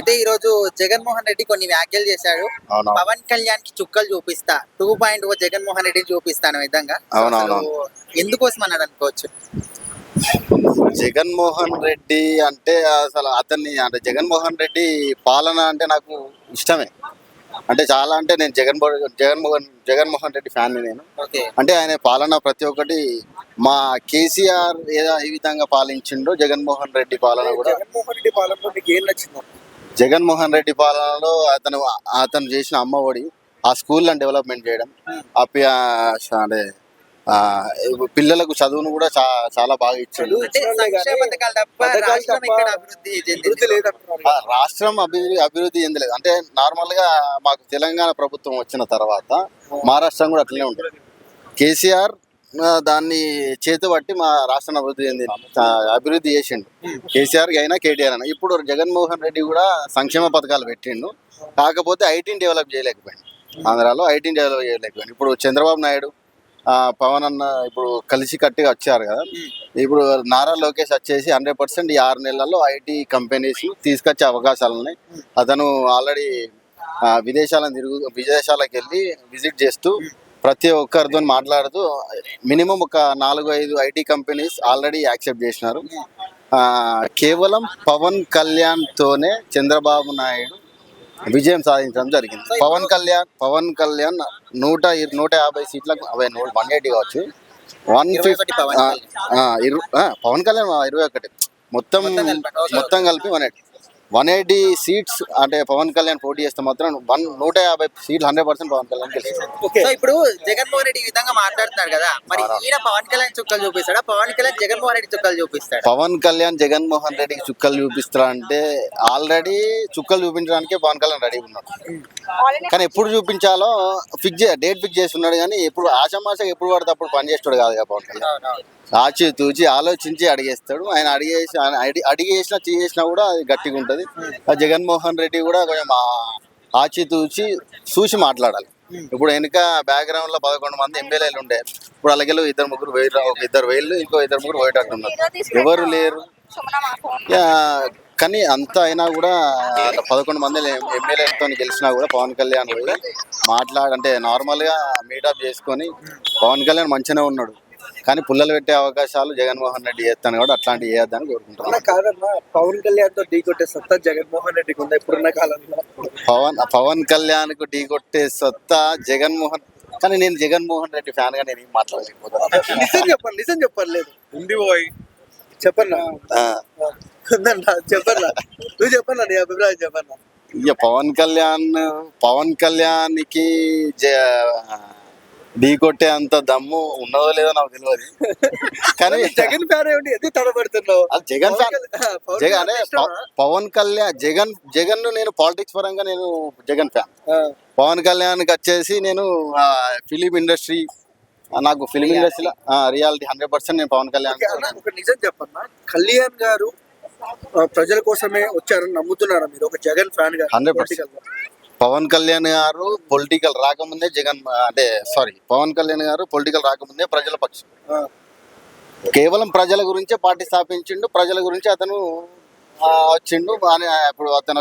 అయితే ఈ రోజు జగన్మోహన్ రెడ్డి కొన్ని వ్యాఖ్యలు చేశాడు. పవన్ కళ్యాణ్కి చుక్కలు చూపిస్తా. టూ పాయింట్ ఓ జగన్మోహన్ రెడ్డిని చూపిస్తాను విధంగా. ఎందుకోసం అన్నాడు అనుకోవచ్చు? జగన్మోహన్ రెడ్డి అంటే అసలు అతన్ని అంటే జగన్మోహన్ రెడ్డి పాలన అంటే నాకు ఇష్టమే. అంటే చాలా అంటే నేను జగన్ జగన్మోహన్ జగన్మోహన్ రెడ్డి ఫ్యాన్ నేను. ఓకే. అంటే ఆయన పాలన ప్రతి ఒక్కటి మా కేసీఆర్ ఏదో ఏ విధంగా పాలించిండో జగన్మోహన్ రెడ్డి పాలన కూడా జగన్మోహన్ రెడ్డి పాలనలో మీకు ఏం నచ్చింది? జగన్మోహన్ రెడ్డి పాలనలో అతను అతను చేసిన అమ్మఒడి ఆ స్కూళ్ళని డెవలప్మెంట్ చేయడం ఆ పి- ఆ అంటే పిల్లలకు చదువును కూడా చా- చాలా బాగా ఇచ్చాడు. రాష్ట్రం అభివృద్ధి అభివృద్ధి చెందలేదు. అంటే నార్మల్గా మాకు తెలంగాణ ప్రభుత్వం వచ్చిన తర్వాత మహారాష్ట్రం కూడా అట్లనే ఉంటుంది. కేసీఆర్ దాన్ని చేతుబట్టి మా రాష్ట్రం అభివృద్ధి చెందింది అభివృద్ధి చేసిండు. కేసీఆర్ అయినా కేటీఆర్ అయినా. ఇప్పుడు జగన్మోహన్ రెడ్డి కూడా సంక్షేమ పథకాలు పెట్టిండు. కాకపోతే ఐటీని డెవలప్ చేయలేకపోయింది ఆంధ్రాలో ఐటీని డెవలప్ చేయలేకపోయింది ఇప్పుడు చంద్రబాబు నాయుడు పవన్ అన్న ఇప్పుడు కలిసి కట్టిగా వచ్చారు కదా. ఇప్పుడు నారా లోకేష్ వచ్చేసి హండ్రెడ్ పర్సెంట్ ఈ ఆరు నెలల్లో ఐటీ కంపెనీస్ తీసుకొచ్చే అవకాశాలు ఉన్నాయి. అతను ఆల్రెడీ విదేశాలను తిరుగు విదేశాలకు వెళ్ళి విజిట్ చేస్తూ ప్రతి ఒక్కరితో మాట్లాడుతూ మినిమం ఒక నాలుగు ఐదు ఐటీ కంపెనీస్ ఆల్రెడీ యాక్సెప్ట్ చేసినారు. కేవలం పవన్ కళ్యాణ్ తోనే చంద్రబాబు నాయుడు విజయం సాధించడం జరిగింది. పవన్ కళ్యాణ్ పవన్ కళ్యాణ్ నూట నూట యాభై సీట్లకు అవే వన్ ఎయిటీ కావచ్చు. One fifty Pawan Kalyan. ఇరవై ఒకటి. మొత్తం. మొత్తం కలిపి one eighty. One eighty seats అంటే పవన్ కళ్యాణ్ పోటీ చేస్తే మాత్రం వన్ నూట యాభై సీట్లు హండ్రెడ్ పర్సెంట్ పవన్ కళ్యాణ్ గెలుస్తారు ఇప్పుడు జగన్మోహన్ రెడ్డి ఈ విధంగా మాట్లాడుతున్నారు కదా మరి ఈయన పవన్ కళ్యాణ్ చుక్కలు చూపిస్తాడా? పవన్ కళ్యాణ్ జగన్మోహన్ రెడ్డి చుక్కలు చూపిస్తాడా? పవన్ కళ్యాణ్ జగన్మోహన్ రెడ్డికి చుక్కలు చూపిస్తారా అంటే ఆల్రెడీ చుక్కలు చూపించడానికే పవన్ కళ్యాణ్ రెడీ ఉన్నాడు. కానీ ఎప్పుడు చూపించాలో ఫిక్స్ డేట్ ఫిక్స్ చేసి ఉన్నాడు కానీ ఎప్పుడు ఆశామాషగా ఎప్పుడు పడితే అప్పుడు పని చేస్తాడు కాదు కదా పవన్ కళ్యాణ్. ఆచి తూచి ఆలోచించి అడిగేస్తాడు. ఆయన అడిగేసి అడిగేసినా చేసినా కూడా అది గట్టిగా ఉంటుంది. ఆ జగన్మోహన్ రెడ్డి కూడా కొంచెం ఆచితూచి ఆచి తూచి చూసి మాట్లాడాలి. ఇప్పుడు వెనుక బ్యాక్గ్రౌండ్లో పదకొండు మంది ఎమ్మెల్యేలు ఉండే ఇప్పుడు అలాగే ఇద్దరు ముగ్గురు వేలు ఒక ఇద్దరు వేళ్ళు ఇంకో ఇద్దరు ముగ్గురు పోయేటట్టు ఉన్నారు ఎవరు లేరు? యా, కానీ అంత అయినా కూడా పదకొండు మంది ఎమ్మెల్యేలతో గెలిచినా కూడా పవన్ కళ్యాణ్ కూడా మాట్లాడంటే నార్మల్గా మీటప్ చేసుకొని పవన్ కళ్యాణ్ మంచిగానే ఉన్నాడు. కానీ పుల్లలు పెట్టే అవకాశాలు జగన్మోహన్ రెడ్డి చేస్తాను కూడా అట్లాంటివి చేయొద్దని కోరుకుంటున్నాను. కాదన్నా పవన్ కళ్యాణ్తో ఢీ కొట్టే సత్తా జగన్మోహన్ రెడ్డికి ఉందా ఇప్పుడున్న కాలంలో? పవన్ పవన్ కళ్యాణ్కు ఢీ కొట్టే సత్తా జగన్మోహన్ కానీ నేను జగన్మోహన్ రెడ్డి ఫ్యాన్గా నేను ఏం మాట్లాడలేకపోతున్నాను. నిజం చెప్పండి నిజం ఉంది పోయి. చెప్పన్నా? ఆ, ఉందన్నా చెప్పన్నా. నువ్వు చెప్పన్నా నీ అభిప్రాయం చెప్పన్నా? ఇక పవన్ కళ్యాణ్ పవన్ కళ్యాణ్కి జ ఢీ కొట్టే అంత దమ్ము ఉన్నదో లేదో నాకు తెలియదు కానీ జగన్ ఫ్యాన్ ఏమిటి ఎందుకు తడబడుతున్నావు జగన్ ఫ్యాన్. పవన్ జగన్ పవన్ కళ్యాణ్ జగన్ జగన్ నేను పాలిటిక్స్ పరంగా నేను జగన్ ఫ్యాన్. పవన్ కళ్యాణ్కి వచ్చేసి నేను ఫిలిం ఇండస్ట్రీ నాకు ఫిలిం ఇండస్ట్రీలో రియాలిటీ హండ్రెడ్ పర్సెంట్ నేను పవన్ కళ్యాణ్ నిజం చెప్పన్నా కళ్యాణ్ గారు ప్రజల కోసమే వచ్చారని నమ్ముతున్నారా మీరు? ఒక జగన్ ఫ్యాన్గా 100%. political గా? పవన్ కళ్యాణ్ గారు పొలిటికల్ రాకముందే జగన్ అంటే సారీ పవన్ కళ్యాణ్ గారు పొలిటికల్ రాకముందే ప్రజల పక్షం. కేవలం ప్రజల గురించే పార్టీ స్థాపించిండు ప్రజల గురించి అతను వచ్చిండు అని ఇప్పుడు అతను